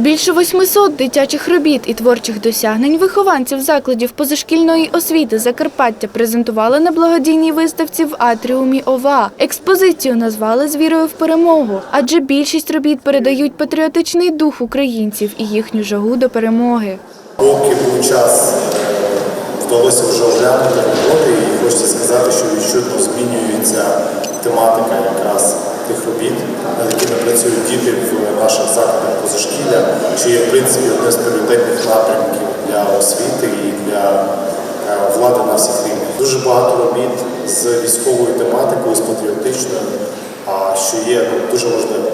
Більше 800 дитячих робіт і творчих досягнень вихованців закладів позашкільної освіти Закарпаття презентували на благодійній виставці в атріумі ОВА. Експозицію назвали з вірою в перемогу, адже більшість робіт передають патріотичний дух українців і їхню жагу до перемоги. Поки був час, вдалося вже оглянути роботи, і хочеться сказати, що відчутно змінюється тематика якраз тих робіт, працюють діти в наших закладах позашкілля, що є в принципі одне з пріоритетних напрямків для освіти і для е, влади на всіх рівнях. Дуже багато робіт з військовою тематикою, з патріотичною, що є ну, дуже важливо.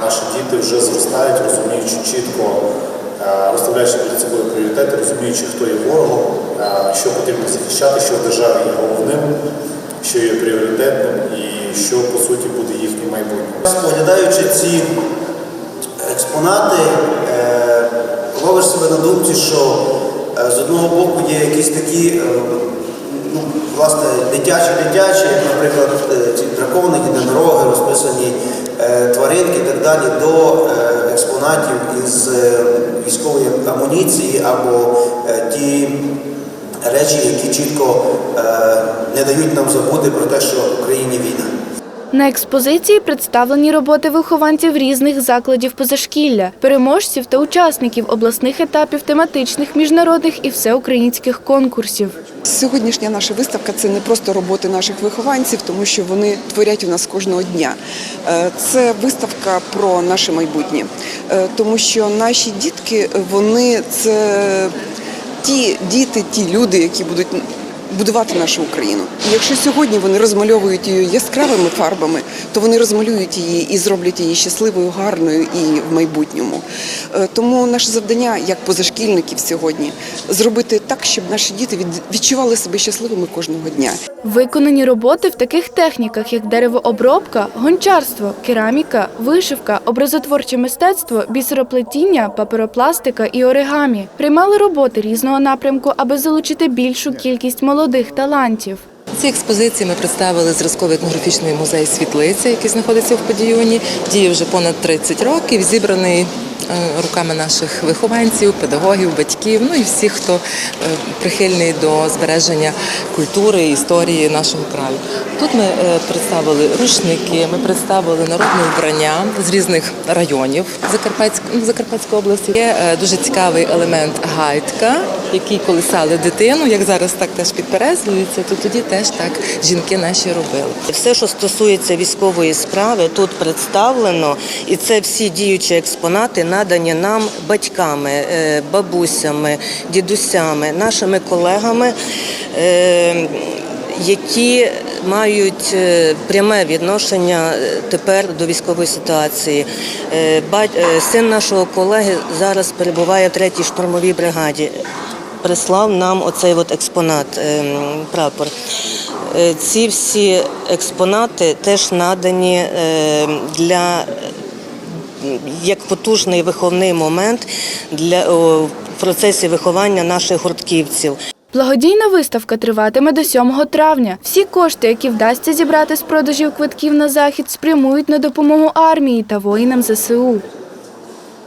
Наші діти вже зростають, розуміючи чітко е, розставляючи перед собою пріоритети, розуміючи, хто є ворогом, е, що потрібно захищати, що в державі є головним, що є пріоритетним і що по суті буде їхнім майбутнім. Споглядаючи ці експонати, е, ловиш себе на думці, що е, з одного боку є якісь такі е, ну, власне, дитячі-дитячі, наприклад, ці дракони, єдинороги, розписані тваринки і так далі, до експонатів із військової амуніції або ті речі, які чітко е, не дають нам забути про те, що в Україні війна. На експозиції представлені роботи вихованців різних закладів позашкілля, переможців та учасників обласних етапів тематичних, міжнародних і всеукраїнських конкурсів. Сьогоднішня наша виставка це не просто роботи наших вихованців, тому що вони творять у нас кожного дня. Е, Це виставка про наше майбутнє, Е, тому що наші дітки вони це ті діти, ті люди, які будуть будувати нашу Україну. І якщо сьогодні вони розмальовують її яскравими фарбами, то вони розмалюють її і зроблять її щасливою, гарною і в майбутньому. Е, Тому наше завдання, як позашкільників сьогодні, зробити так, щоб наші діти від- відчували себе щасливими кожного дня. Виконані роботи в таких техніках, як деревообробка, гончарство, кераміка, вишивка, образотворче мистецтво, бісероплетіння, паперопластика і оригамі. Приймали роботи різного напрямку, аби залучити більшу кількість молодих талантів. Ці експозиції ми представили зразковий етнографічний музей світлиця, який знаходиться в Подіюні. Діє вже понад 30 років, зібраний е, руками наших вихованців, педагогів, батьків, ну і всіх, хто е, прихильний до збереження культури і історії нашого краю. Тут ми е, представили рушники, ми представили народне вбрання з різних районів Закарпатської, ну, області. Є дуже цікавий елемент гайтка, який колисали дитину, як зараз так теж підперезується, то тоді теж так жінки наші робили. Все, що стосується військової справи, тут представлено, і це всі діючі експонати надані нам батьками, е, бабусями, дідусями, нашими колегами. е, Які мають е, пряме відношення тепер до військової ситуації. Син нашого колеги зараз перебуває в третій штурмовій бригаді. Прислав нам оцей от експонат, ем, прапор. Е, Ці всі експонати теж надані е, для як потужний виховний момент для в процесі виховання наших гуртківців. Благодійна виставка триватиме до 7 травня. Всі кошти, які вдасться зібрати з продажів квитків на захід, спрямують на допомогу армії та воїнам ЗСУ.